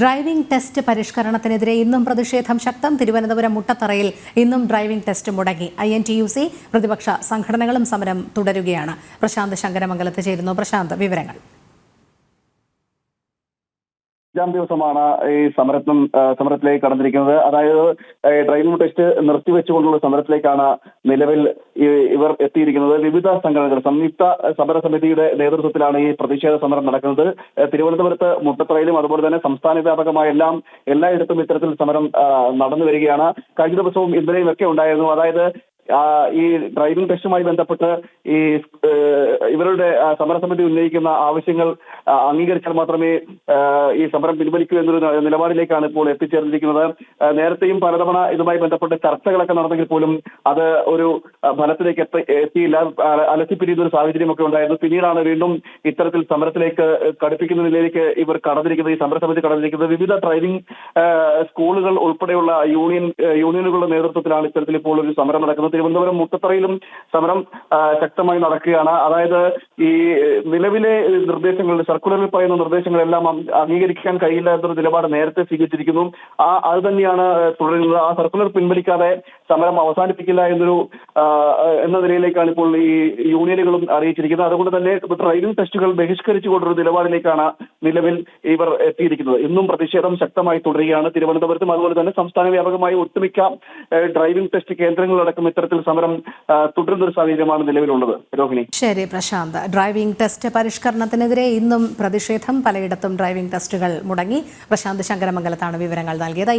Driving test പരിഷ്കരണത്തിനെതിരെ ഇന്നും പ്രതിഷേധം ശക്തം. തിരുവനന്തപുരം മുട്ടത്തറയിൽ ഇന്നും ഡ്രൈവിംഗ് ടെസ്റ്റ് മുടങ്ങി. I N T U C പ്രതിപക്ഷ സംഘടനകളും സമരം തുടരുകയാണ്. പ്രശാന്ത് ശങ്കരമംഗലത്ത് ചേരുന്നു. പ്രശാന്ത് വിവരങ്ങൾ. അഞ്ചാം ദിവസമാണ് ഈ സമരത്തിനും ആ, സമരത്തിലേക്ക് കടന്നിരിക്കുന്നത്. അതായത് ട്രെയിൻ ടെസ്റ്റ് നിർത്തിവെച്ചുകൊണ്ടുള്ള സമരത്തിലേക്കാണ് നിലവിൽ ഇവർ എത്തിയിരിക്കുന്നത്. വിവിധ സംഘടനകൾ സംയുക്ത സമരസമിതിയുടെ നേതൃത്വത്തിലാണ് ഈ പ്രതിഷേധ സമരം നടക്കുന്നത്. തിരുവനന്തപുരത്ത് മുട്ടത്തറയിലും അതുപോലെ തന്നെ സംസ്ഥാന വ്യാപകമായ എല്ലാം എല്ലായിടത്തും ഇത്തരത്തിൽ സമരം നടന്നു വരികയാണ്. കഴിഞ്ഞ ദിവസവും ഇന്നലെയും ഒക്കെ ഉണ്ടായിരുന്നു. അതായത് ഈ ഡ്രൈവിംഗ് ടെസ്റ്റുമായി ബന്ധപ്പെട്ട് ഈ ഇവരുടെ സമരസമിതി ഉന്നയിക്കുന്ന ആവശ്യങ്ങൾ അംഗീകരിച്ചാൽ മാത്രമേ ഈ സമരം പിൻവലിക്കൂ എന്നൊരു നിലപാടിലേക്കാണ് ഇപ്പോൾ എത്തിച്ചേർന്നിരിക്കുന്നത്. നേരത്തെയും പലതവണ ഇതുമായി ബന്ധപ്പെട്ട് ചർച്ചകളൊക്കെ നടന്നെങ്കിൽ പോലും അത് ഒരു ഫലത്തിലേക്ക് എത്തി എത്തിയില്ല. അലസിപ്പിരിയുന്ന ഒരു സാഹചര്യമൊക്കെ ഉണ്ടായിരുന്നു. പിന്നീടാണ് വീണ്ടും ഇത്തരത്തിൽ സമരത്തിലേക്ക് കടുപ്പിക്കുന്ന നിലയിലേക്ക് ഇവർ കടന്നിരിക്കുന്നത് ഈ സമരസമിതി കടന്നിരിക്കുന്നത്. വിവിധ ഡ്രൈവിംഗ് സ്കൂളുകൾ ഉൾപ്പെടെയുള്ള യൂണിയൻ യൂണിയനുകളുടെ നേതൃത്വത്തിലാണ് ഇത്തരത്തിൽ ഇപ്പോൾ ഒരു സമരം നടക്കുന്നത്. തിരുവനന്തപുരം മുട്ടത്തറയിലും സമരം ശക്തമായി നടക്കുകയാണ്. അതായത് ഈ നിലവിലെ നിർദ്ദേശങ്ങൾ സർക്കുലറിൽ പറയുന്ന നിർദ്ദേശങ്ങളെല്ലാം അംഗീകരിക്കാൻ കഴിയില്ല എന്നൊരു നിലപാട് നേരത്തെ സ്വീകരിച്ചിരിക്കുന്നു. ആ അത് തന്നെയാണ് തുടരുന്നത്. ആ സർക്കുലർ പിൻവലിക്കാതെ സമരം അവസാനിപ്പിക്കില്ല എന്നൊരു എന്ന നിലയിലേക്കാണ് ഇപ്പോൾ ഈ യൂണിയനുകളും അറിയിച്ചിരിക്കുന്നത്. അതുകൊണ്ട് തന്നെ ഡ്രൈവിംഗ് ടെസ്റ്റുകൾ ബഹിഷ്കരിച്ചുകൊണ്ടൊരു നിലപാടിലേക്കാണ് നിലവിൽ ഇവർ എത്തിയിരിക്കുന്നത്. ഇന്നും പ്രതിഷേധം ശക്തമായി തുടരുകയാണ് തിരുവനന്തപുരത്തും. അതുപോലെ തന്നെ സംസ്ഥാന വ്യാപകമായി ഒട്ടുമിക്ക ഡ്രൈവിംഗ് ടെസ്റ്റ് കേന്ദ്രങ്ങളിലടക്കം ഇത്തരത്തിൽ സമരം തുടരുന്ന ഒരു സാഹചര്യമാണ് നിലവിലുള്ളത്. രോഹിണി. ശരി പ്രശാന്ത്. ഡ്രൈവിംഗ് ടെസ്റ്റ് പരിഷ്കരണത്തിനെതിരെ ഇന്നും പ്രതിഷേധം. പലയിടത്തും ഡ്രൈവിംഗ് ടെസ്റ്റുകൾ മുടങ്ങി. പ്രശാന്ത് ശങ്കരമംഗലത്താണ് വിവരങ്ങൾ നൽകിയത്.